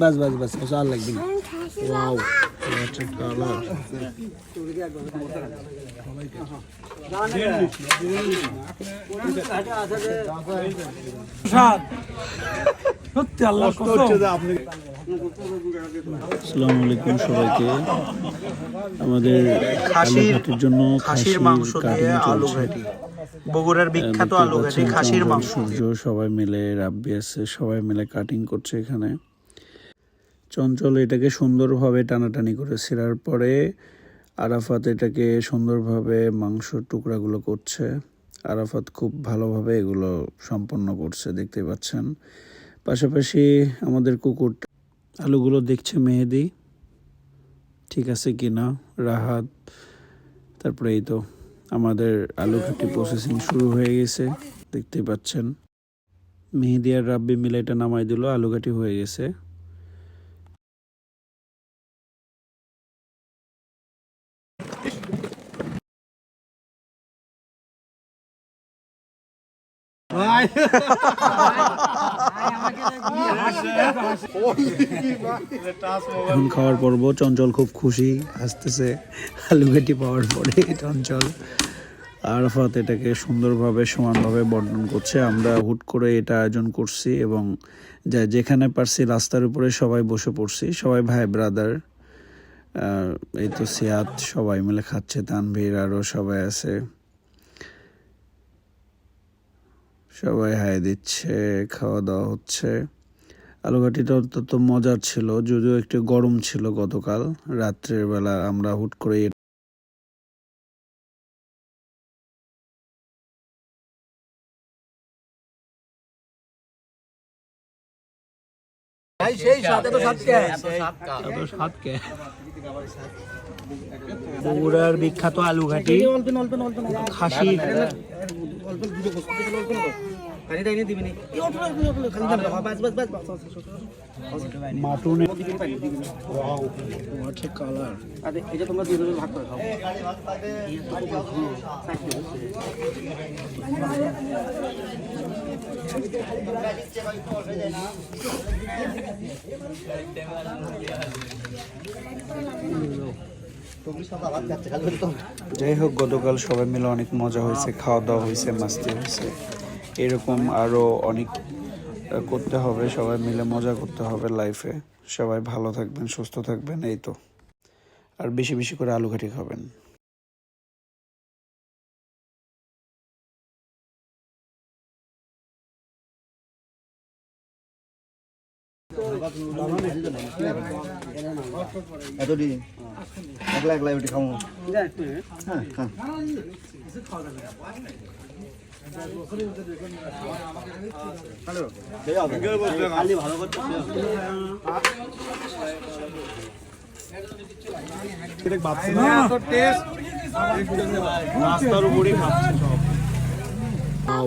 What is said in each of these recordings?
বাস বাস বাস হচ্ছে আর লাগবে না। ওয়াও হোয়াট এ কালার সত্যি আল্লাহ আসসালামু আলাইকুম সবাইকে। আমাদের খাসির- জন্য খাসির মাংস দিয়ে আলু। ঘাটি বগুড়ার বিখ্যাত খাসির মাংস। সূর্য সবাই মিলে রাব্বি আছে সবাই মিলে কাটিং করছে এখানে। চঞ্চল এটাকে সুন্দরভাবে টানাটানি করে ছেঁড়ার পরে আরাফাত এটাকে সুন্দরভাবে মাংসর টুকরাগুলো করছে। আরাফাত খুব ভালোভাবে এগুলো সম্পন্ন করছে দেখতে পাচ্ছেন। পাশাপাশি আমাদের কুকুর আলুগুলো দেখছে মেহেদি। ঠিক আছে কি না রাহাত তারপরে এই তো আমাদের আলু ঘাটি প্রসেসিং শুরু হয়ে গেছে। দেখতে পাচ্ছেন। মেহেদি আর রাব্বি মিলে এটা নামাই দিল, আলু ঘাটি হয়ে গেছে। এখন খাওয়ার পর্ব, চঞ্চল খুব খুশি, হাসতেছে, আলু ঘাটি পাওয়ার পরে চঞ্চল। আরফাত এটাকে সুন্দরভাবে, সমানভাবে বন্টন করছে। আমরা হুট করে এটা আয়োজন করছি এবং যা যেখানে পারছি রাস্তার উপরে সবাই বসে পড়ছি। সবাই ভাই, ব্রাদার এই তো সিয়াত, সবাই মিলে খাচ্ছে, তানভীর আরও সবাই আছে। সবাই হাই দিচ্ছে, খাওয়া দাওয়া হচ্ছে। আলুঘাটিটা অত্যন্ত মজার ছিল যদিও একটু গরম ছিল গতকাল। রাত্রের বেলা আমরা হুট করে বগুড়ার বিখ্যাত আলু ঘাটি খাসি মাটুনে যাই হোক, গতকাল সবাই মিলে অনেক মজা হয়েছে খাওয়া দাওয়া হয়েছে, মাস্তি হয়েছে। এরকম আরও অনেক করতে হবে, সবাই মিলে মজা করতে হবে লাইফে সবাই ভালো থাকবেন, সুস্থ থাকবেন, এই তো। আর বেশি বেশি করে আলু ঘাটি খাবেন। এতদিন একলা একলা উঠে খামো রাস্তার উপরে খাচ্ছে সব।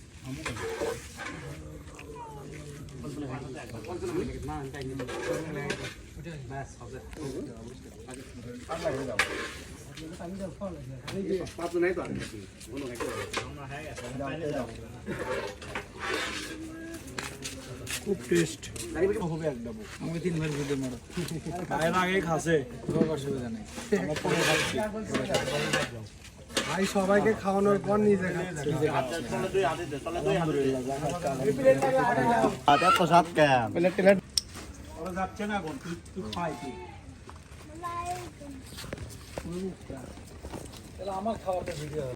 খুব টেস্ট আমি তিনবার ভিডিও মারো আগে খাসে। অসুবিধা নেই। ভাই সবাইকে খাওয়ানোর পর নিজে খাচ্ছে। না আমার খাওয়াটা ভিডিও